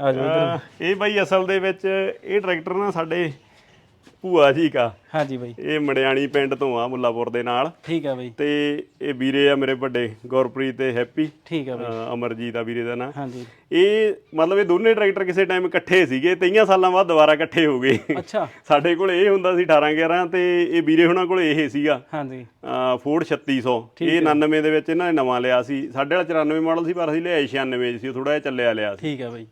ਆ ਜਾਓ ਇੱਧਰ। ਅਹ ਇਹ ਬਾਈ ਅਸਲ ਦੇ ਵਿੱਚ ਇਹ ਟਰੈਕਟਰ ਨਾ ਸਾਡੇ ਭੂਆ ਜੀ ਕਾ। ਹਾਂਜੀ ਬਾਈ। ਇਹ ਮੜਿਆਣੀ ਪਿੰਡ ਤੋਂ ਆ ਮੁੱਲਾਪੁਰ ਦੇ ਨਾਲ। ਠੀਕ ਆ ਬਾਈ। ਤੇ ਇਹ ਵੀਰੇ ਆ ਮੇਰੇ ਵੱਡੇ ਗੁਰਪ੍ਰੀਤ ਤੇ ਹੈਪੀ। ਠੀਕ ਆ ਬਾਈ। ਅਹ ਅਮਰਜੀਤ ਆ ਵੀਰੇ ਦਾ ਨਾਂ। ਹਾਂਜੀ। ਇਹ ਮਤਲਬ ਇਹ ਦੋਨੇ ਟਰੈਕਟਰ ਕਿਸੇ ਟਾਈਮ ਇਕੱਠੇ ਸੀਗੇ 23 ਸਾਲਾਂ ਬਾਅਦ ਦੁਬਾਰਾ ਇਕੱਠੇ ਹੋ ਗਏ। ਅੱਛਾ। ਸਾਡੇ ਕੋਲ ਇਹ ਹੁੰਦਾ ਸੀ 18 11 ਤੇ ਇਹ ਵੀਰੇ ਹੁਣਾਂ ਕੋਲ ਇਹ ਸੀਗਾ। ਹਾਂਜੀ। ਫੋਰਡ 3600 ਇਹ 99 ਦੇ ਵਿੱਚ ਇਹਨਾਂ ਨੇ ਨਵਾਂ ਲਿਆ ਸੀ। ਸਾਡੇ ਵਾਲਾ 94 ਮਾਡਲ ਸੀ ਪਰ ਅਸੀਂ ਲਿਆਏ 96 'ਚ ਸੀ ਉਹ ਥੋੜਾ ਜਿਹਾ ਚੱਲਿਆ ਲਿਆ ਸੀ। ਠੀਕ ਆ ਬਾਈ।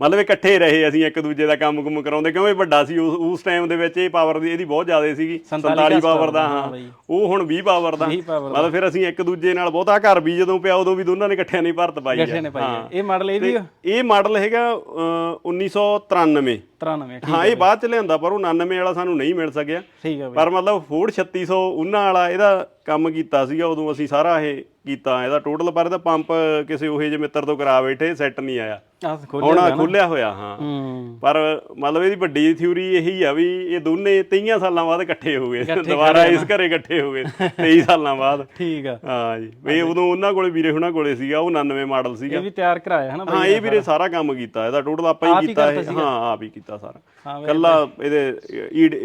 ਮਤਲਬ ਇਕੱਠੇ ਰਹੇ ਅਸੀਂ ਇੱਕ ਦੂਜੇ ਦਾ ਕੰਮ ਕੁਮ ਕਰਾਉਂਦੇ ਕਿਉਂ ਇਹ ਵੱਡਾ ਸੀ ਉਸ ਉਸ ਟਾਈਮ ਦੇ ਵਿੱਚ ਇਹ ਪਾਵਰ ਦੀ ਇਹਦੀ ਬਹੁਤ ਜ਼ਿਆਦਾ ਸੀਗੀ 47 47 ਪਾਵਰ ਦਾ ਹਾਂ। ਉਹ ਹੁਣ 20 ਪਾਵਰ ਦਾ 20 power ਦਾ। ਮਤਲਬ ਫਿਰ ਅਸੀਂ ਇੱਕ ਦੂਜੇ ਨਾਲ ਬਹੁਤਾ ਘਰ ਵੀ ਜਦੋਂ ਪਿਆ ਉਦੋਂ ਵੀ ਦੋਨਾਂ ਨੇ ਇਕੱਠਿਆਂ ਨਹੀਂ ਭਰਤ ਪਾਈ ਨੇ। ਇਹ ਮਾਡਲ ਇਹ ਵੀ ਆ? ਇਹ ਮਾਡਲ ਹੈਗਾ ਅਹ, 1993 93 ਠੀਕ ਹਾਂ ਇਹ ਬਾਅਦ ਚ ਲਿਆਂਦਾ ਪਰ ਉਹ 99 ਵਾਲਾ ਸਾਨੂੰ ਨਹੀਂ ਮਿਲ ਸਕਿਆ। ਠੀਕ ਪਰ ਮਤਲਬ ਫੋਰਡ 3600 ਉਹਨਾਂ ਵਾਲਾ ਇਹਦਾ ਕੰਮ ਕੀਤਾ ਸੀਗਾ ਉਦੋਂ ਅਸੀਂ ਸਾਰਾ ਇਹ ਕੀਤਾ। ਇਹਦਾ ਟੋਟਲ ਪਰ ਇਹਦਾ ਪੰਪ ਕਿਸੇ ਉਹੇ ਜਿਹੇ ਮਿੱਤਰ ਤੋਂ ਕਰਾ ਬੈਠੇ ਸੈੱਟ ਨਹੀਂ ਆਇਆ। ਹੁਣ ਖੁੱਲਿਆ ਹੋਇਆ ਹਾਂ। ਪਰ ਮਤਲਬ ਇਹਦੀ ਵੱਡੀ ਥਿਊਰੀ ਇਹੀ ਆ ਵੀ ਇਹ ਦੋਨੇ 23 ਸਾਲਾਂ ਬਾਅਦ ਇਕੱਠੇ ਹੋ ਗਏ। ਦੁਬਾਰਾ ਇਸ ਘਰੇ ਇਕੱਠੇ ਹੋ ਗਏ 23 ਸਾਲਾਂ ਬਾਅਦ। ਠੀਕ ਆ। ਹਾਂ ਜੀ। ਵੀ ਉਦੋਂ ਉਹਨਾਂ ਕੋਲੇ ਵੀਰੇ ਹੁਣਾਂ ਕੋਲੇ ਸੀਗਾ ਉਹ 99 ਮਾਡਲ ਸੀਗਾ। ਇਹ ਵੀ ਤਿਆਰ ਕਰਾਇਆ ਹਨਾ ਬਾਈ ਹਾਂ ਇਹ ਵੀਰੇ ਸਾਰਾ ਕੰਮ ਕੀਤਾ ਇਹਦਾ ਟੋਟਲ ਆਪਾਂ ਹੀ ਕੀਤਾ ਹਾਂ ਆਪ ਹੀ ਕੀਤਾ। ਸਾਰਾ। ਹਾਂ ਕੱਲਾ ਇਹਦੇ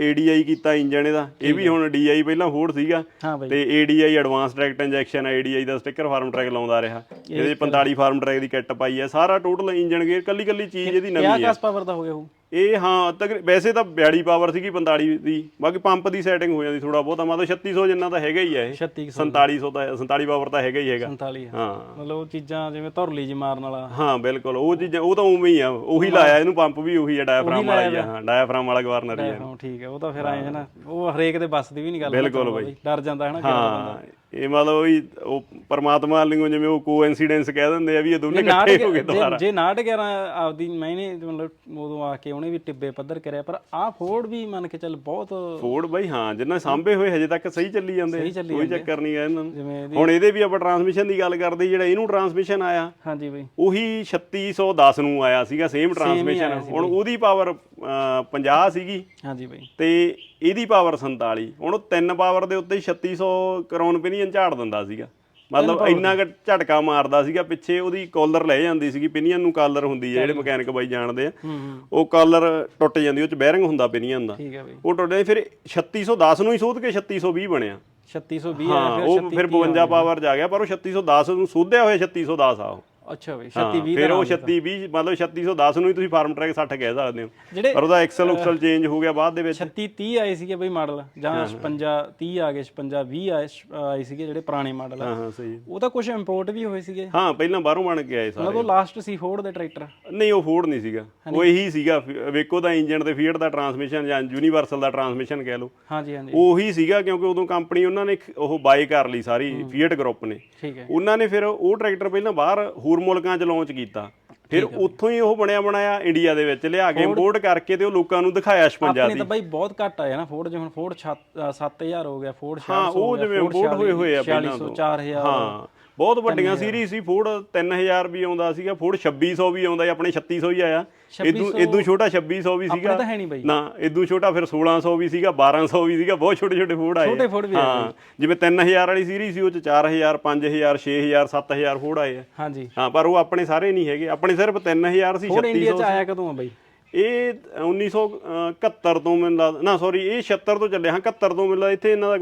ਏਡੀਆਈ ਕੀਤਾ ਇੰਜਨ ਇਹਦਾ। ਇਹ ਵੀ ਹੁਣ ਡੀਆਈ ਪਹਿਲਾਂ ਫੋਰਡ ਸੀਗਾ। ਤੇ ADI advance direct injection ADI ਦਾ ਸਟicker ਫਾਰਮ ਟਰੈਕ ਲਾਉਂਦਾ ਰਿਹਾ। ਇਹਦੇ 45 ਫਾਰਮ ਟਰੈਕ ਦੀ ਕਿੱਟ ਪਾਈ ਹੈ ਸਾਰਾ ਟੋਟਲ ਇੰਜਨ ਗੇਅਰ ਕੱਲੀ ਕੱਲੀ ਚੀਜ਼ ਇਹਦੀ ਨਵੀਂ ਹੈ ਕਾਸ ਪਾਵਰ ਦਾ ਹੋ ਗਿਆ ਉਹ? ਇਹ ਹਾਂ ਤਕ ਵੈਸੇ ਤਾਂ 42 ਪਾਵਰ ਸੀਗੀ 45 ਦੀ ਬਾਕੀ ਪੰਪ ਦੀ ਸੈਟਿੰਗ ਹੋ ਜਾਂਦੀ ਥੋੜਾ ਬਹੁਤਾ ਮਤਲਬ 3600 ਜਿੰਨਾ ਤਾਂ ਹੈਗਾ ਹੀ ਹੈ ਇਹ। 36 4700 ਤਾਂ 47 ਪਾਵਰ ਤਾਂ ਹੈਗਾ ਹੀ ਹੈਗਾ। 47 ਆ। ਹਾਂ। ਮਤਲਬ ਉਹ ਚੀਜ਼ਾਂ ਜਿਵੇਂ ਧੁਰਲੀ ਜੀ ਮਾਰਨ ਵਾਲਾ। ਹਾਂ ਬਿਲਕੁਲ ਉਹ ਚੀਜ਼ਾਂ ਉਹ ਤਾਂ ਉਵੇਂ ਹੀ ਆ ਉਹੀ ਲਾਇਆ ਇਹਨੂੰ ਪੰਪ ਵੀ ਉਹੀ ਆ ਡਾਇਫਰਾਮ ਵਾਲਾ ਹੀ ਆ ਹਾਂ ਡਾਇਫਰਾਮ ਵਾਲਾ ਗਵਰਨਰ ਹੀ ਆ। ਹਾਂ ਠੀਕ ਹੈ ਉਹ ਤਾਂ ਫਿਰ ਆਏ ਹੈ। ਨਾ ਉਹ ਹਰੇਕ ਦੇ ਬਸ ਦੀ ਵੀ ਨਹੀਂ ਗੱਲ ਬਿਲਕੁਲ ਬਾਈ। ਡਰ ਜਾਂਦਾ ਹੈ ਨਾ। ਹਾਂ। ਇਹ ਮਤਲਬ ਉਹੀ ਉਹ ਪਰਮਾਤਮਾ ਵਾਲਿਓ ਜਿਵੇਂ ਉਹ ਕੋਇਨਸੀਡੈਂਸ ਕਹਿ ਦਿੰਦੇ ਆ ਵੀ ਇਹ ਦੋਨੇ ਇਕੱਠੇ ਹੋ ਗਏ ਦੁਬਾਰਾ। ਜੇ ਨਾਟ 11 ਆਪਦੀ ਮੈਨੇ ਮਤਲਬ ਉਦੋਂ ਆ ਕੇ ਉਹਨੇ ਵੀ ਟਿੱਬੇ ਪੱਧਰ ਕਰਿਆ ਪਰ ਆਹ ਫੋਰਡ ਵੀ ਮੰਨ ਕੇ ਚੱਲ ਬਹੁਤ ਫੋਰਡ ਬਾਈ ਹਾਂ ਜਿੰਨਾ ਸਾਂਭੇ ਹੋਏ ਹਜੇ ਤੱਕ ਸਹੀ ਚੱਲੀ ਜਾਂਦੇ ਕੋਈ ਚੱਕਰ ਨਹੀਂ ਹੈ ਇਹਨਾਂ ਨੂੰ। ਹੁਣ ਇਹਦੇ ਵੀ ਆਪਾਂ ਟਰਾਂਸਮਿਸ਼ਨ ਦੀ ਗੱਲ ਕਰਦੇ ਜਿਹੜਾ ਇਹਨੂੰ ਟਰਾਂਸਮਿਸ਼ਨ ਆਇਆ ਹਾਂਜੀ ਬਈ। ਉਹੀ 3610 ਨੂੰ ਆਇਆ ਸੀਗਾ ਸੇਮ ਟਰਾਂਸਮਿਸ਼ਨ ਹੁਣ ਉਹਦੀ ਪਾਵਰ 50 ਸੀਗੀ। ਹਾਂਜੀ ਬਈ। ਤੇ ਇਹਦੀ ਪਾਵਰ 47 ਹੁਣ ਉਹ ਤਿੰਨ ਪਾਵਰ ਦੇ ਉੱਤੇ ਹੀ 3600 ਕਰੋਨ ਪਿਨੀਅਨ ਝਾੜ ਦਿੰਦਾ ਸੀਗਾ। ਮਤਲਬ ਇੰਨਾ ਕੁ ਝਟਕਾ ਮਾਰਦਾ ਸੀਗਾ ਪਿੱਛੇ ਉਹਦੀ ਕਾਲਰ ਲੈ ਜਾਂਦੀ ਸੀਗੀ ਪਿਨੀਅਨ ਨੂੰ ਕਾਲਰ ਹੁੰਦੀ ਹੈ ਜਿਹੜੇ ਮਕੈਨਿਕ ਬਾਈ ਜਾਣਦੇ ਆ। ਉਹ ਕਾਲਰ ਟੁੱਟ ਜਾਂਦੀ ਉਹ ਚ ਬੈਰਿੰਗ ਹੁੰਦਾ ਪਿਨੀਅਨ ਦਾ। ਉਹ ਟੁੱਟ ਜਾਂਦੀ ਫਿਰ 3610 ਨੂੰ ਹੀ ਸੋਧ ਕੇ 3620 ਬਣਿਆ। 3620 ਹਾਂ ਆਇਆ ਉਹ ਫਿਰ 52 ਪਾਵਰ ਆ ਗਿਆ ਪਰ ਉਹ 3610 ਨੂੰ ਸੋਧਿਆ ਹੋਇਆ 3610 ਆ ਉਹ। ਅੱਛਾ ਬਈ ਹਾਂ, 3620 ਫਿਰ ਉਹ 36 20 ਮਤਲਬ 3610 ਨੂੰ ਹੀ ਤੁਸੀਂ ਫਾਰਮ ਟਰੈਕ 60 ਕਹਿ ਸਕਦੇ ਹੋ। ਪਰ ਉਹਦਾ ਐਕਸਲ ਉਕਸਲ ਚੇਂਜ ਹੋ ਗਿਆ ਬਾਅਦ ਦੇ ਵਿੱਚ। 36 30 ਆਏ ਸੀਗੇ ਬਈ ਮਾਡਲ ਜਾਂ 56 30 ਆ ਗਏ 56 20 ਆਏ ਆਏ ਸੀਗੇ ਜਿਹੜੇ ਪੁਰਾਣੇ ਮਾਡਲ। ਆ ਹਾਂ ਹਾਂ ਸਹੀ। ਉਹ ਤਾਂ ਕੁਝ ਇੰਪੋਰਟ ਵੀ ਹੋਏ ਸੀਗੇ। ਹਾਂ ਪਹਿਲਾਂ ਬਾਹਰੋਂ ਬਣ ਕੇ ਆਏ ਸਾਰੇ। ਮਤਲਬ ਲਾਸਟ ਸੀ ਫੋਰਡ ਦੇ ਟਰੈਕਟਰ ਨਹੀਂ ਉਹ ਫੋਰਡ ਨਹੀਂ ਸੀਗਾ। ਉਹ ਇਹੀ ਸੀਗਾ ਵੇਕੋ ਦਾ ਇੰਜਨ ਤੇ ਫੀਟ ਦਾ ਟਰਾਂਸਮਿਸ਼ਨ ਜਾਂ ਯੂਨੀਵਰਸਲ ਦਾ ਟਰਾਂਸਮਿਸ਼ਨ ਕਹਿ ਲਓ। ਹਾਂਜੀ ਹਾਂਜੀ ਉਹੀ ਸੀਗਾ ਕਿਉਂਕਿ ਉਦੋਂ ਕੰਪਨੀ ਉਹਨਾਂ ਨੇ ਉਹ ਬਾਈ ਕਰ ਲਈ ਸਾਰੀ ਫੀਟ ਗਰੁੱਪ ਨੇ। ਠੀਕ ਹੈ। ਉਹਨਾਂ ਨੇ ਫਿਰ ਉਹ ਟਰੈਕਟਰ ਪਹਿਲਾਂ ਬਾਹਰ ਹੋਰ ਮੁਲਕਾਂ 'ਚ ਲਾਂਚ ਕੀਤਾ। ਫਿਰ ਉੱਥੋਂ ਹੀ ਉਹ ਬਣਿਆ ਬਣਾਇਆ ਇੰਡੀਆ ਦੇ ਵਿੱਚ ਲਿਆ ਕੇ ਇੰਪੋਰਟ ਕਰਕੇ ਤੇ ਉਹ ਲੋਕਾਂ ਨੂੰ ਬਹੁਤ 56 ਆਪਣੇ ਤਾਂ ਬਾਈ ਬਹੁਤ ਘੱਟ ਆਇਆ ਨਾ ਫੋਰਡ ਜਿਵੇਂ ਫੋਰਡ 7000 ਹੋ ਗਿਆ ਫੋਰਡ 600 ਹਾਂ ਉਹ ਜਿਵੇਂ ਇੰਪੋਰਟ ਹੋਏ ਹੋਏ ਆ ਪਹਿਲਾਂ 4600 ਤੋਂ 4000 ਹਾਂ। ਬਹੁਤ ਵੱਡੀਆਂ ਸੀਰੀਜ਼ ਸੀ ਫੋਰਡ 3000 ਵੀ ਆਉਂਦਾ ਸੀਗਾ ਫੋਰਡ 2600 ਵੀ ਆਉਂਦਾ ਸੀ, ਆਪਣੇ 3600 ਹੀ ਆਇਆ। ਇਦੋਂ ਇਦੋਂ ਛੋਟਾ 2600 ਵੀ ਸੀਗਾ। ਤਾਂ ਹੈ ਨਹੀਂ ਬਾਈ। ਨਾ ਇਦੋਂ ਛੋਟਾ ਫਿਰ 1600 ਵੀ ਸੀਗਾ 1200 ਵੀ ਸੀਗਾ ਬਹੁਤ ਛੋਟੇ ਛੋਟੇ ਫੋਰਡ ਆਏ ਛੋਟੇ Ford ਵੀ ਹਾਂ ਜਿਵੇਂ 3000 ਵਾਲੀ ਸੀਰੀਜ਼ ਸੀ ਉਹ ਚ 4000 5000 6000 7000 ਫੋਰਡ ਆਏ ਆ। ਹਾਂਜੀ। ਹਾਂ ਪਰ ਉਹ ਆਪਣੇ ਸਾਰੇ ਨਹੀਂ ਹੈਗੇ ਆਪਣੇ ਸਿਰਫ 3000 ਸੀ ਫੋਰਡ ਇੰਡੀਆ 3600 ਚ ਆਇਆ ਕਦੋਂ ਆ ਬਾਈ? ਇਹ 1971 ਤੋਂ ਮੈਨੂੰ ਲੱਗਦਾ ਨਾ ਸੌਰੀ ਇਹ 76 ਤੋਂ ਚੱਲਿਆ। ਹਾਂ 71 ਤੋਂ ਮੈਨੂੰ ਲੱਗਦਾ ਇੱਥੇ ਇਹਨਾਂ ਦਾ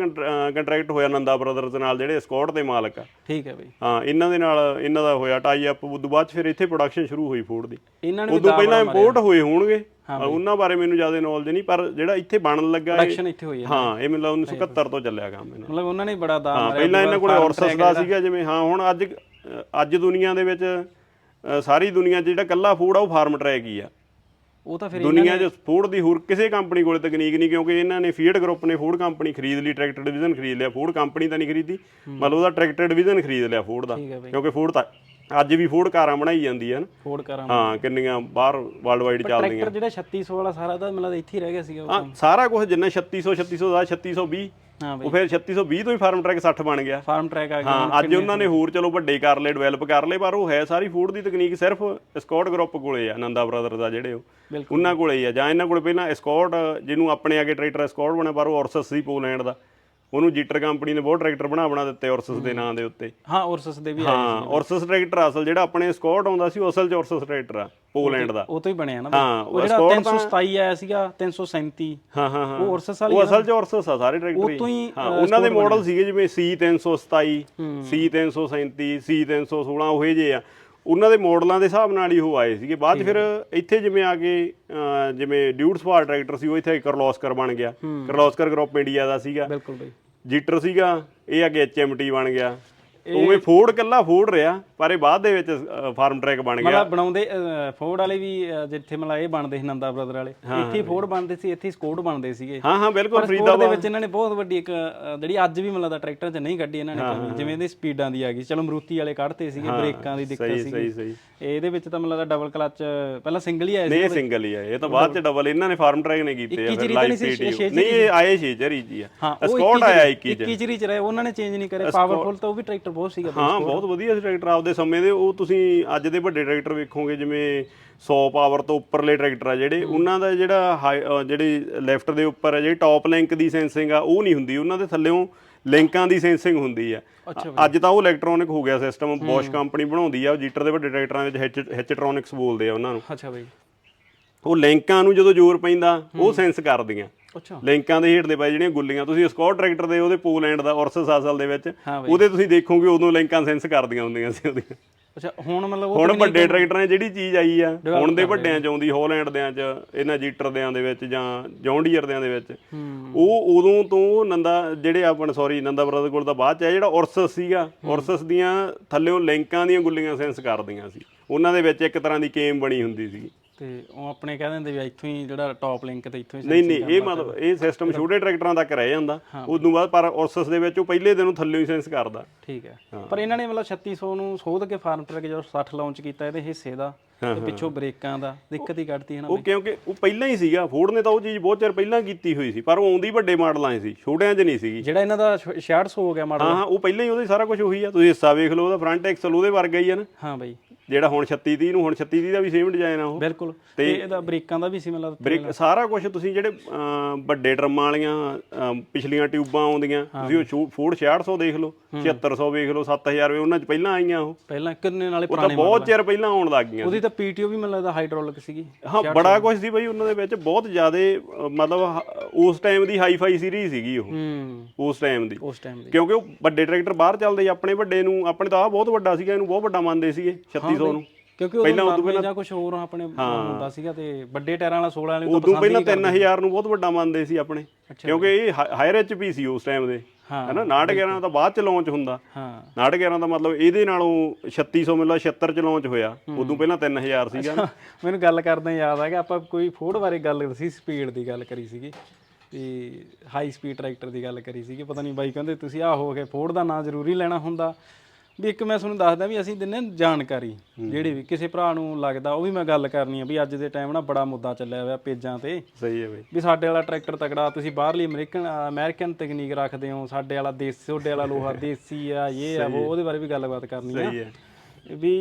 ਕੰਟਰੈਕਟ ਹੋਇਆ ਨੰਦਾ ਬ੍ਰਦਰਜ਼ ਨਾਲ ਜਿਹੜੇ ਸਕਾਟ ਦੇ ਮਾਲਕ ਆ। ਠੀਕ ਹੈ ਬਾਈ। ਹਾਂ ਇਹਨਾਂ ਦੇ ਨਾਲ ਇਹਨਾਂ ਦਾ ਹੋਇਆ। ਟਾਈ ਅਪ ਉਦੋਂ ਬਾਅਦ ਫਿਰ ਇੱਥੇ ਪ੍ਰੋਡਕਸ਼ਨ ਸ਼ੁਰੂ ਹੋਈ ਫੂਡ ਦੀ। ਇਹਨਾਂ ਨੇ ਵੀ ਉਦੋਂ ਪਹਿਲਾਂ ਇੰਪੋਰਟ ਹੋਏ ਹੋਣਗੇ। ਉਹਨਾਂ ਬਾਰੇ ਮੈਨੂੰ ਜ਼ਿਆਦਾ ਨੌਲੇਜ ਨਹੀਂ ਪਰ ਜਿਹੜਾ ਇੱਥੇ ਬਣਨ ਲੱਗਾ ਇਹ ਪ੍ਰੋਡਕਸ਼ਨ ਇੱਥੇ ਹੋਈ ਹੈ ਹਾਂ ਇਹ ਮੈਨੂੰ ਲੱਗਦਾ 1971 ਤੋਂ ਚੱਲਿਆ ਕੰਮ ਇਹਨਾਂ ਮਤਲਬ ਉਹਨਾਂ ਨੇ ਬੜਾ ਦਾਮ ਹਾਂ ਮਾਰਿਆ ਪਹਿਲਾਂ ਇਹਨਾਂ ਕੋਲੇ ਔਰਸਸ ਦਾ ਸੀਗਾ ਜਿਵੇਂ ਹਾਂ ਹੁਣ ਅੱਜ ਅੱਜ ਦੁਨੀਆ ਦੇ ਵਿੱਚ ਸਾਰੀ ਦੁਨੀਆ 'ਚ ਜਿਹੜਾ ਕੱਲਾ ਫੂਡ ਆ ਉਹ ਫਾਰਮ ਟਰੈਕ ਹੀ ਆ। ਉਹ ਤਾਂ ਫਿਰ ਦੁਨੀਆ 'ਚ ਫੂਡ ਦੀ ਹੋਰ ਕਿਸੇ ਕੰਪਨੀ ਕੋਲੇ ਤਕਨੀਕ ਨਹੀਂ ਕਿਉਂਕਿ ਇਹਨਾਂ ਨੇ ਫੀਡ ਗਰੁੱਪ ਨੇ ਫੂਡ ਕੰਪਨੀ ਖਰੀਦ ਲਈ ਟਰੈਕਟਰ ਡਿਵੀਜ਼ਨ ਖਰੀਦ ਲਿਆ ਫੂਡ ਕੰਪਨੀ ਤਾਂ ਨਹੀਂ ਖਰੀਦੀ ਮਤਲਬ ਉਹਦਾ ਟਰੈਕਟਰ ਡਿਵੀਜ਼ਨ ਖਰੀਦ ਲਿਆ ਫੂਡ ਦਾ ਕਿਉਂਕਿ ਫੂਡ ਤਾਂ ਅੱਜ ਵੀ ਫੂਡ ਕਾਰਾਂ ਬਣਾਈ ਜਾਂਦੀ ਹਨ। ਫੋਰਡ ਕਰਾਂ ਹਾਂ ਕਿੰਨੀਆਂ ਬਾਹਰ ਵਰਲਡ ਵਾਈਡ ਚੱਲਦੀਆਂ। ਟਰੈਕਟਰ ਜਿਹੜਾ 3600 ਵਾਲਾ ਸਾਰਾ ਤਾਂ ਮਤਲਬ ਇੱਥੇ ਹੀ ਰਹਿ ਗਿਆ ਸੀਗਾ। ਹਾਂ ਸਾਰਾ ਕੁਝ ਜਿੰਨਾ 3600 3600 ਦਾ 3620 ਹਾਂ ਉਹ ਫਿਰ 3620 ਤੋਂ ਹੀ ਫਾਰਮ ਟਰੈਕ 60 ਬਣ ਗਿਆ। ਫਾਰਮ ਟਰੈਕ ਆ ਗਿਆ ਹਾਂ ਅੱਜ ਉਹਨਾਂ ਨੇ ਹੋਰ ਚਲੋ ਵੱਡੇ ਕਰ ਲਏ ਡਿਵੈਲਪ ਕਰ ਲਏ ਪਰ ਉਹ ਹੈ ਸਾਰੀ ਫੂਡ ਦੀ ਤਕਨੀਕ ਸਿਰਫ ਸਕਾਟ ਗਰੁੱਪ ਕੋਲੇ ਆ ਨੰਦਾ ਬ੍ਰਦਰਜ਼ ਆ ਜਿਹੜੇ ਉਹ। ਉਹਨਾਂ ਕੋਲੇ ਆ ਜਾਂ ਇਹਨਾਂ ਕੋਲੇ ਪਹਿਲਾਂ ਸਕਾਟ ਜਿਹਨੂੰ ਆਪਣੇ ਆਗੇ ਟਰੈਕਟਰ ਸਕਾਟ ਬਣਿਆ ਪਰ ਉਹ ਔਰਸਸ ਸੀ ਪੋਲੈਂਡ ਦਾ। ਉਹਨੂੰ ਜੀਟਰ ਕੰਪਨੀ ਨੇ ਬਹੁਤ ਟਰੈਕਟਰ ਬਣਾ ਬਣਾ ਦਿੱਤੇ ਔਰਸਸ ਦੇ ਨਾਂ ਦੇ ਉੱਤੇ। ਹਾਂ ਉਰਸਸ ਦੇ ਵੀ ਆਏ ਹਾਂ ਔਰਸਸ ਟਰੈਕਟਰ ਅਸਲ ਜਿਹੜਾ ਆਪਣੇ ਸਕਾਟ ਆਉਂਦਾ ਸੀ ਉਹ ਅਸਲ ਚ ਔਰਸਸ ਟਰੈਕਟਰ ਆ ਪੋਲੈਂਡ ਦਾ। ਉਹ ਤੋਂ ਹੀ ਬਣਿਆ ਨਾ ਬਈ। ਹਾਂ, ਉਹ ਜਿਹੜਾ 327 ਆਇਆ ਸੀਗਾ 337 ਹਾਂ ਹਾਂ ਹਾਂ। ਉਹ ਉਰਸਸ ਵਾਲੀ ਉਹ ਅਸਲ ਚ ਔਰਸਸ ਆ ਸਾਰੇ ਟਰੈਕਟਰ ਉਹ ਤੋਂ ਹੀ, ਹਾਂ ਉਹਨਾਂ ਦੇ ਮਾਡਲ ਸੀਗੇ ਜਿਵੇਂ C327 C337 C316 ਉਹ ਜੇ ਆ। ਉਹਨਾਂ ਦੇ ਮਾਡਲਾਂ ਦੇ ਹਿਸਾਬ ਨਾਲ ਹੀ ਉਹ ਆਏ ਸੀਗੇ। ਬਾਅਦ 'ਚ ਫਿਰ ਇੱਥੇ ਜਿਵੇਂ ਆ ਕੇ ਅਹ, ਜਿਵੇਂ ਡਿਊਟ ਸਪਾਰ ਟਰੈਕਟਰ ਸੀ ਉਹ ਇੱਥੇ ਕਰਲੋਸਕਰ ਬਣ ਗਿਆ। ਕਰਲੋਸਕਰ ਗਰੁੱਪ ਇੰਡੀਆ ਦਾ ਸੀਗਾ। ਬਿਲਕੁਲ ਬਈ। ਜੀਟਰ ਸੀਗਾ ਇਹ ਅੱਗੇ HMT ਬਣ ਗਿਆ। ਉਵੇਂ ਫੋਰਡ ਕੱਲਾ ਫੋਰਡ ਰਿਹਾ। ਪਰ ਇਹ ਬਾਅਦ ਦੇ ਵਿੱਚ ਫਾਰਮ ਟਰੈਕ ਬਣ ਗਿਆ। ਮਤਲਬ ਬਣਾਉਂਦੇ ਫੋਰਡ ਵਾਲੇ ਵੀ ਜਿੱਥੇ ਮਤਲਬ ਇਹ ਬਣਦੇ ਸੀ ਨੰਦਾ ਬ੍ਰਦਰ ਵਾਲੇ ਇੱਥੇ ਫੋਰਡ ਬਣਦੇ ਸੀ ਇੱਥੇ ਸਕੋਡ ਬਣਦੇ ਸੀਗੇ। ਹਾਂ ਹਾਂ ਬਿਲਕੁਲ ਪਰ ਫਰੀਦਾ ਸਕੋਡ ਦੇ ਵਿੱਚ ਇਹਨਾਂ ਨੇ ਬਹੁਤ ਵੱਡੀ ਇੱਕ ਜਿਹੜੀ ਅੱਜ ਵੀ ਮਤਲਬ ਦਾ ਟਰੈਕਟਰ 'ਚ ਨਹੀਂ ਕੱਢੀ ਇਹਨਾਂ ਨੇ ਜਿਵੇਂ ਇਹਦੀ ਸਪੀਡਾਂ ਦੀ ਆ ਗਈ। ਚਲੋ ਮਰੂਤੀ ਵਾਲੇ ਕੱਢਤੇ ਸੀਗੇ ਬ੍ਰੇਕਾਂ ਦੀ ਦਿੱਕਤ ਸੀਗੀ। ਸਹੀ ਸਹੀ। ਇਹਦੇ ਵਿੱਚ ਤਾਂ ਮਤਲਬ ਦਾ ਡਬਲ ਕਲਚ ਪਹਿਲਾਂ ਸਿੰਗਲ ਹੀ ਆਇਆ ਸੀ ਨਹੀਂ ਸਿੰਗਲ ਹੀ ਆ ਇਹ ਤਾਂ ਬਾਅਦ ਚ ਡਬਲ ਇਹਨਾਂ ਨੇ ਫਾਰਮ ਟਰੈਕ ਨੇ ਕੀਤੇ ਆ ਤਾਂ ਲਾਈਵ ਨਹੀਂ ਸੀ, ਇਹ ਆਏ ਛੇ ਚਰੀ ਜੀ ਆ। ਸਕਾਟ ਆਇਆ 21 ਚ 21 ਚਰੀ ਚ ਰਹੇ ਉਹਨਾਂ ਨੇ ਚੇਂਜ ਨਹੀਂ ਕਰੇ ਪਾਵਰਫੁਲ ਤਾਂ ਉਹ ਵੀ ਟਰੈਕਟਰ ਬਹੁਤ ਸੀਗਾ। ਹਾਂ ਬਹੁਤ ਵਧੀਆ ਸੀ ਟਰੈਕਟਰ ਆਪਦੇ ਸਮੇਂ ਦੇ ਉਹ ਤੁਸੀਂ ਅੱਜ ਦੇ ਵੱਡੇ ਟਰੈਕਟਰ ਵੇਖੋਗੇ ਜਿਵੇਂ 100 ਪਾਵਰ ਤੋਂ ਉੱਪਰਲੇ ਟਰੈਕਟਰ ਆ ਜਿਹੜੇ ਉਹਨਾਂ ਦਾ ਜਿਹੜਾ ਜਿਹੜੀ ਲੈਫਟ ਦੇ ਉੱਪਰ ਆ ਜਿਹੜੀ ਟਾਪ ਲਿੰਕ ਦੀ ਸੈਂਸਿੰਗ ਆ ਉਹ ਨਹੀਂ ਹੁੰਦੀ। ਉਹਨਾਂ ਦੇ ਥੱਲੇੋਂ ਲਿੰਕਾਂ ਦੀ ਸੈਂਸਿੰਗ ਹੁੰਦੀ ਆ। ਅੱਜ ਤਾਂ ਉਹ ਇਲੈਕਟ੍ਰੋਨਿਕ ਹੋ ਗਿਆ ਸਿਸਟਮ ਬੋਸ਼ ਕੰਪਨੀ ਬਣਾਉਂਦੀ ਆ ਉਹ ਜੀਟਰ ਦੇ ਵੱਡੇ ਟਰੈਕਟਰਾਂ ਵਿੱਚ ਹਿਚ ਹਿਚਟ੍ਰੋਨਿਕਸ ਬੋਲਦੇ ਆ ਉਹਨਾਂ ਨੂੰ। ਅੱਛਾ ਬਈ। ਉਹ ਲਿੰਕਾਂ ਨੂੰ ਜਦੋਂ ਜ਼ੋਰ ਪੈਂਦਾ ਉਹ ਸੈਂਸ ਕਰਦੀਆਂ। ਲਿੰਕਾਂ ਦੇ ਹੇਠ ਦੇ ਪਏ ਜਿਹੜੀਆਂ ਗੁੱਲੀਆਂ ਤੁਸੀਂ ਸਕਾਟ ਟਰੈਕਟਰ ਦੇ ਉਹਦੇ ਪੋਲੈਂਡ ਦਾ ਔਰਸਸ ਅਸਲ ਦੇ ਵਿੱਚ। ਉਹਦੇ ਤੁਸੀਂ ਦੇਖੋਗੇ ਉਦੋਂ ਲਿੰਕਾਂ ਸੈਂਸ ਕਰਦੀਆਂ ਹੁੰਦੀਆਂ ਸੀ ਉਹਦੀਆਂ। ਅੱਛਾ ਹੁਣ ਮਤਲਬ ਹੁਣ ਵੱਡੇ ਟਰੈਕਟਰਾਂ 'ਚ ਜਿਹੜੀ ਚੀਜ਼ ਆਈ ਆ ਹੁਣ ਦੇ ਵੱਡਿਆਂ 'ਚ ਆਉਂਦੀ ਹਾਲੈਂਡ ਦਿਆਂ 'ਚ ਇਹਨਾਂ ਜੀਟਰ ਦਿਆਂ ਦੇ ਵਿੱਚ ਜਾਂ ਜੌਂਡੀਅਰ ਦਿਆਂ ਦੇ ਵਿੱਚ। ਉਹ ਉਦੋਂ ਤੋਂ ਨੰਦਾ ਜਿਹੜੇ ਆਪਣ ਸੌਰੀ ਨੰਦਾ ਬ੍ਰਦਰ ਕੋਲ ਤਾਂ ਬਾਅਦ 'ਚ ਆ ਜਿਹੜਾ ਔਰਸਸ ਸੀਗਾ। ਔਰਸਸ ਦੀਆਂ ਥੱਲੇੋਂ ਲਿੰਕਾਂ ਦੀਆਂ ਗੁੱਲੀਆਂ ਸੈਂਸ ਕਰਦੀਆਂ ਸੀ। ਉਹਨਾਂ ਦੇ ਵਿੱਚ ਇੱਕ ਤਰ੍ਹਾਂ ਦੀ ਕੇਮ ਬਣੀ ਹੁੰਦੀ ਸੀ। ਤੇ ਉਹ ਆਪਣੇ ਕਹਿ ਦਿੰਦੇ ਵੀ ਇੱਥੋਂ ਹੀ ਜਿਹੜਾ ਟਾਪ ਲਿੰਕ ਤੇ ਇੱਥੋਂ ਹੀ ਨਹੀਂ ਨਹੀਂ ਇਹ ਮਤਲਬ ਇਹ ਸਿਸਟਮ ਛੋਟੇ ਟਰੈਕਟਰਾਂ ਤੱਕ ਰਹਿ ਜਾਂਦਾ। ਉਦੋਂ ਬਾਅਦ ਪਰ ਔਰਸਸ ਦੇ ਵਿੱਚ ਉਹ ਪਹਿਲੇ ਦਿਨ ਥੱਲੇ ਹੀ ਸੈਂਸ ਕਰਦਾ। ਠੀਕ ਹੈ। ਪਰ ਇਹਨਾਂ ਨੇ ਮਤਲਬ 3600 ਨੂੰ ਸੋਧ ਕੇ ਫਾਰਮ ਟਰੈਕ ਜਦੋਂ 60 ਲਾਂਚ ਕੀਤਾ ਇਹਦੇ ਹਿੱਸੇ ਦਾ ਤੇ ਪਿੱਛੋਂ ਬ੍ਰੇਕਾਂ ਦਾ ਦਿੱਕਤ ਹੀ ਕੱਢਤੀ ਹੈ ਨਾ। ਉਹ ਕਿਉਂਕਿ ਉਹ ਪਹਿਲਾਂ ਹੀ ਸੀਗਾ। ਫੋਰਡ ਨੇ ਤਾਂ ਉਹ ਚੀਜ਼ ਬਹੁਤ ਚਿਰ ਪਹਿਲਾਂ ਕੀਤੀ ਹੋਈ ਸੀ ਪਰ ਉਹ ਆਉਂਦੀ ਵੱਡੇ ਮਾਡਲਾਂ 'ਚ ਸੀ ਛੋਟਿਆਂ 'ਚ ਨਹੀਂ ਸੀਗੀ। ਜਿਹੜਾ ਇਹਨਾਂ ਦਾ 6600 ਹੋ ਗਿਆ ਮਾਡਲ ਹਾਂ ਹਾਂ ਉਹ ਪਹਿਲਾਂ ਹੀ ਉਹਦੇ ਸਾਰਾ ਕੁਝ ਉਹੀ ਆ। ਤੁਸੀਂ ਹਿੱਸਾ ਵੇਖ ਲਓ ਉਹਦਾ ਫਰੰਟ ਐਕਸਲ ਉਹਦੇ ਵਰਗਾ ਹੀ ਆ ਨਾ। ਹਾਂ ਬਈ। ਜਿਹੜਾ ਹੁਣ 36 30 ਨੂੰ ਹੁਣ 36 30 ਦਾ ਵੀ ਸੇਮ ਡਿਜ਼ਾਈਨ ਆ ਉਹ। ਬਿਲਕੁਲ। ਤੇ ਇਹਦਾ ਬ੍ਰੇਕਾਂ ਦਾ ਵੀ ਸੀ ਮਤਲਬ ਬ੍ਰੇਕ ਸਾਰਾ ਕੁਝ ਤੁਸੀਂ ਜਿਹੜੇ ਵੱਡੇ ਡਰਮਾਂ ਵਾਲੀਆਂ ਪਿਛਲੀਆਂ ਟਿਊਬਾਂ ਆਉਂਦੀਆਂ ਤੁਸੀਂ ਉਹ ਫੋਰਡ 6600 ਦੇਖ ਲਓ 7600 ਵੇਖ ਲਓ 7000 ਵੇ ਉਹਨਾਂ 'ਚ ਪਹਿਲਾਂ ਆਈਆਂ ਉਹ। ਪਹਿਲਾਂ ਕਿੰਨੇ ਨਾਲੇ ਪੁਰਾਣੇ ਬਹੁਤ ਚਿਰ ਪਹਿਲਾਂ ਆਉਣ ਲੱਗ ਗਈਆਂ ਉਹਦੀ ਤਾਂ ਪੀਟੀਓ ਵੀ ਮੈਨੂੰ ਲੱਗਦਾ ਹਾਈਡ੍ਰੋਲਿਕ ਸੀਗੀ ਹਾਂ ਬੜਾ ਕੁਝ ਸੀ ਬਈ ਉਹਨਾਂ ਦੇ ਵਿੱਚ ਬਹੁਤ ਜ਼ਿਆਦਾ ਮਤਲਬ ਉਸ ਟਾਈਮ ਦੀ ਹਾਈ-ਫਾਈ ਸੀਰੀਜ਼ ਸੀਗੀ ਉਹ। ਹੂੰ। ਉਸ ਟਾਈਮ ਦੀ। ਉਸ ਟਾਈਮ ਦੀ। ਕਿਉਂਕਿ ਉਹ ਵੱਡੇ ਟਰੈਕਟਰ ਬਾਹਰ ਚੱਲਦੇ ਸੀ, ਆਪਣੇ ਵੱਡੇ ਨੂੰ ਆਪਣੇ ਤਾਂ ਆ ਬਹੁਤ ਵੱਡਾ ਸੀਗਾ ਇਹਨੂੰ ਬਹੁਤ ਵੱਡਾ ਮੰਨਦੇ ਸੀਗੇ 3600 ਨੂੰ। ਕਿਉਂਕਿ ਉਹ ਪਹਿਲਾਂ ਜਾਂ ਕੁਝ ਹੋਰ ਆਪਣੇ ਹੁੰਦਾ ਸੀਗਾ ਤੇ ਵੱਡੇ ਟਾਇਰਾਂ ਵਾਲਾ 16 ਵਾਲੇ ਤੋਂ ਉਦੋਂ ਪਹਿਲਾਂ 3000 ਨੂੰ ਬਹੁਤ ਵੱਡਾ ਮੰਨਦੇ ਸੀ ਆਪਣੇ। ਕਿਉਂਕਿ ਇਹ ਹਾਇਰ ਐਚਪੀ ਸੀ ਉਸ ਟਾਈਮ ਦੇ। ਹਾਂ। ਹੈਨਾ 911 ਤਾਂ ਬਾਅਦ ਚ ਲਾਂਚ ਹੁੰਦਾ। ਹਾਂ। 911 ਦਾ ਮਤਲਬ ਇਹਦੇ ਨਾਲੋਂ 3600 ਮਿਲਾ 76 ਚ ਲਾਂਚ ਹੋਇਆ। ਉਦੋਂ ਪਹਿਲਾਂ 3000 ਸੀਗਾ। ਮੈਨੂੰ ਗੱਲ ਕਰਦਾ ਯਾਦ ਆ ਕਿ ਆਪਾਂ ਕੋਈ ਫੋਰਡ ਬਾਰੇ ਗੱਲ ਸੀ ਸਪੀਡ ਦੀ ਗੱਲ ਕਰੀ ਸੀਗੀ। ਤੇ ਹਾਈ ਸਪੀਡ ਟਰੈਕਟਰ ਦੀ ਗੱਲ ਕਰੀ ਸੀਗੀ ਪਤਾ ਨਹੀਂ ਬਾਈ ਕਹਿੰਦੇ ਤੁਸੀਂ ਆ ਹੋ ਗਏ ਫੋਰਡ ਦਾ ਨਾਂ ਜ਼ਰੂਰੀ ਲੈਣਾ ਹੁੰਦਾ। ਵੀ ਇੱਕ ਮੈਂ ਤੁਹਾਨੂੰ ਦੱਸਦਾ ਵੀ ਅਸੀਂ ਦਿੰਨੇ ਜਾਣਕਾਰੀ ਜਿਹੜੀ ਵੀ ਕਿਸੇ ਭਰਾ ਨੂੰ ਲੱਗਦਾ ਉਹ ਵੀ ਮੈਂ ਗੱਲ ਕਰਨੀ ਆ ਵੀ ਅੱਜ ਦੇ ਟਾਈਮ ਨਾਲ ਬੜਾ ਮੁੱਦਾ ਚੱਲਿਆ ਹੋਇਆ ਪੇਜਾਂ ਤੇ। ਸਹੀ ਹੈ ਬਈ। ਵੀ ਸਾਡੇ ਵਾਲਾ ਟਰੈਕਟਰ ਤਗੜਾ ਤੁਸੀਂ ਬਾਹਰਲੀ ਅਮਰੀਕਨ ਅਮਰੀਕਨ ਤਕਨੀਕ ਰੱਖਦੇ ਹੋ ਸਾਡੇ ਵਾਲਾ ਦੇਸੀ ਤੁਹਾਡੇ ਵਾਲਾ ਲੋਹਾ ਦੇਸੀ ਆ ਇਹ ਆ ਉਹ ਉਹਦੇ ਬਾਰੇ ਵੀ ਗੱਲਬਾਤ ਕਰਨੀ ਆ। ਸਹੀ ਹੈ। ਵੀ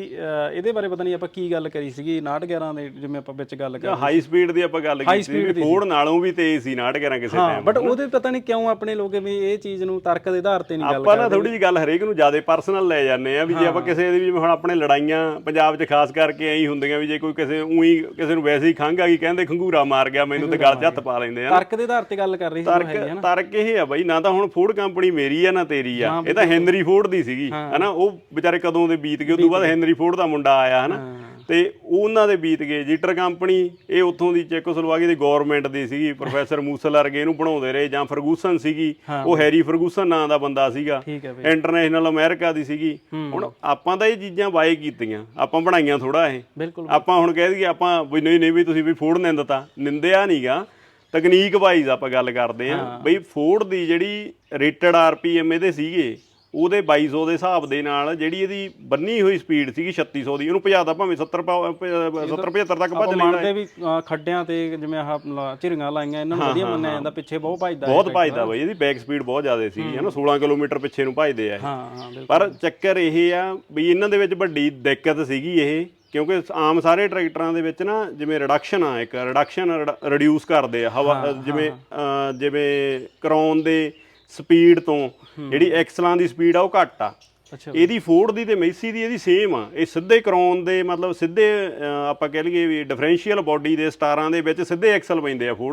ਇਹਦੇ ਬਾਰੇ ਪਤਾ ਨਹੀਂ ਆਪਾਂ ਕੀ ਗੱਲ ਕਰੀ ਸੀਗੀ 911 ਦੇ ਜਿਵੇਂ ਆਪਾਂ ਵਿੱਚ ਗੱਲ ਕਰ ਹਾਈ ਸਪੀਡ ਦੀ ਆਪਾਂ ਗੱਲ ਕੀਤੀ ਸੀ। ਫੋਰਡ ਨਾਲੋਂ ਵੀ ਤੇਜ਼ ਸੀ 911 ਕਿਸੇ ਟਾਈਮ ਬਟ ਉਹਦੇ ਪਤਾ ਨਹੀਂ ਕਿਉਂ ਆਪਣੇ ਲੋਕ ਵੀ ਇਹ ਚੀਜ਼ ਨੂੰ ਤਰਕ ਦੇ ਆਧਾਰ ਤੇ ਨਹੀਂ ਗੱਲ ਆਪਾਂ ਨਾ ਥੋੜੀ ਜਿਹੀ ਗੱਲ ਹਰੇਕ ਨੂੰ ਜ਼ਿਆਦਾ ਪਰਸਨਲ ਲੈ ਜਾਂਦੇ ਆ ਵੀ ਜੇ ਆਪਾਂ ਕਿਸੇ ਦੀ ਵੀ ਹੁਣ ਆਪਣੇ ਲੜਾਈਆਂ ਪੰਜਾਬ 'ਚ ਖਾਸ ਕਰਕੇ ਐਂ ਹੁੰਦੀਆਂ ਵੀ ਜੇ ਕੋਈ ਕਿਸੇ ਉਹੀ ਕਿਸੇ ਨੂੰ ਵੈਸੇ ਹੀ ਖੰਘ ਆ ਗਈ ਕਹਿੰਦੇ ਖੰਗੂਰਾ ਮਾਰ ਗਿਆ ਮੈਨੂੰ ਤੇ ਗੱਲ 'ਚ ਹੱਥ ਪਾ ਲੈਂਦੇ ਆ ਤਰਕ ਦੇ ਆਧਾਰ ਤੇ ਗੱਲ ਕਰ ਰਹੀ ਸੀ ਤਰਕ ਤਰਕ ਇਹ ਆ ਬਈ ਨਾ ਤਾਂ ਹੁਣ ਫੋਰਡ ਕੰਪਨੀ ਮੇਰੀ ਆ ਨਾ ਤੇਰੀ ਆ। ਇਹ ਤਾਂ ਹੈਨਰੀ ਫੋਰਡ ਦੀ ਸੀਗੀ ਹਨਾ ਉਹ ਵਿਚਾਰੇ ਕਦੋਂ ਦੇ ਬੀਤ ਗਏ ਉਦੋਂ ਬਾਅਦ ਹੈਨਰੀ ਫੋਰਡ ਦਾ ਮੁੰਡਾ ਆਇਆ ਹਨਾ? ਤੇ ਉਹਨਾਂ ਦੇ ਬੀਤ ਗਏ। ਜੀਟਰ ਕੰਪਨੀ ਇਹ ਉੱਥੋਂ ਦੀ ਚੈਕੋਸਲੋਵਾਕੀ ਦੀ ਗਵਰਨਮੈਂਟ ਦੀ ਸੀਗੀ। ਪ੍ਰੋਫੈਸਰ ਮੂਸਲ ਵਰਗੇ ਇਹਨੂੰ ਬਣਾਉਂਦੇ ਰਹੇ ਜਾਂ ਫਰਗੂਸਨ ਸੀਗੀ। ਉਹ ਹੈਰੀ ਫਰਗੂਸਨ ਨਾਂ ਦਾ ਬੰਦਾ ਸੀਗਾ। ਇੰਟਰਨੈਸ਼ਨਲ ਅਮਰੀਕਾ ਦੀ ਸੀਗੀ। ਹੁਣ ਆਪਾਂ ਤਾਂ ਇਹ ਚੀਜ਼ਾਂ ਬਾਏ ਕੀਤੀਆਂ। ਆਪਾਂ ਬਣਾਈਆਂ ਥੋੜਾ ਇਹ। ਆਪਾਂ ਹੁਣ ਕਹਿ ਦਈਏ ਆਪਾਂ ਵੀ ਨਹੀਂ ਨਹੀਂ ਵੀ ਤੁਸੀਂ ਵੀ ਫੋੜ ਨਿੰਦਤਾ ਨਿੰਦਿਆ ਨਹੀਂਗਾ ਤਕਨੀਕ ਵਾਈਜ਼ ਆਪਾਂ ਗੱਲ ਕਰਦੇ ਆਂ ਬਈ ਫੋੜ ਦੀ ਜਿਹੜੀ ਰੇਟਡ ਆਰਪੀਐਮ ਇਹਦੇ ਸੀਗੇ ਉਹਦੇ 2200 ਦੇ ਹਿਸਾਬ ਦੇ ਨਾਲ ਜਿਹੜੀ ਇਹਦੀ ਬੰਨੀ ਹੋਈ ਸਪੀਡ ਸੀਗੀ 3600 ਦੀ ਉਹਨੂੰ ਭਜਾਦਾ ਭਾਵੇਂ 70 70 75 ਤੱਕ ਭੱਜ ਲੈਂਦਾ ਮੰਨਦੇ ਵੀ ਖੱਡਿਆਂ ਤੇ ਜਿਵੇਂ ਆਹ ਝਿਰੰਗਾਂ ਲਾਈਆਂ ਇਹਨਾਂ ਨੂੰ ਵਧੀਆ ਮੰਨਿਆ ਜਾਂਦਾ ਪਿੱਛੇ ਬਹੁਤ ਭਜਦਾ ਬਹੁਤ ਭਜਦਾ ਬਈ ਇਹਦੀ ਬੈਕ ਸਪੀਡ ਬਹੁਤ ਜ਼ਿਆਦਾ ਸੀਗੀ ਹਨਾ 16 ਕਿਲੋਮੀਟਰ ਪਿੱਛੇ ਨੂੰ ਭਜਦੇ ਆ। ਹਾਂ ਹਾਂ ਪਰ ਚੱਕਰ ਇਹ ਆ ਵੀ ਇਹਨਾਂ ਦੇ ਵਿੱਚ ਵੱਡੀ ਦਿੱਕਤ ਸੀਗੀ ਇਹ ਕਿਉਂਕਿ ਆਮ ਸਾਰੇ ਟਰੈਕਟਰਾਂ ਦੇ ਵਿੱਚ ਨਾ ਜਿਵੇਂ ਰਿਡਕਸ਼ਨ ਆ ਇੱਕ ਰਿਡਕਸ਼ਨ ਰਿਡਿਊਸ ਕਰਦੇ ਆ ਹਵਾ ਜਿਵੇਂ ਜਿਵੇਂ ਕਰਾਉਣ ਦੇ ਸਪੀਡ ਤੋਂ ਜਿਹੜੀ ਐਕਸਲਾਂ ਦੀ ਸਪੀਡ ਆ ਉਹ ਘੱਟ ਆ। ਅੱਛਾ। ਇਹਦੀ ਫੋਰਡ ਦੀ ਤੇ ਮੈਸੀ ਦੀ ਇਹਦੀ ਸੇਮ ਆ। ਇਹ ਸਿੱਧੇ ਕਰਾਉਣ ਦੇ ਮਤਲਬ ਸਿੱਧੇ ਅਹ, ਆਪਾਂ ਕਹਿ ਲਈਏ ਵੀ ਡਿਫਰੈਂਸ਼ੀਅਲ ਬਾਡੀ ਦੇ ਸਟਾਰਾਂ ਦੇ ਵਿੱਚ ਸਿੱਧੇ ਐਕਸਲ ਪੈਂਦੇ ਆ ਫੋਰਡ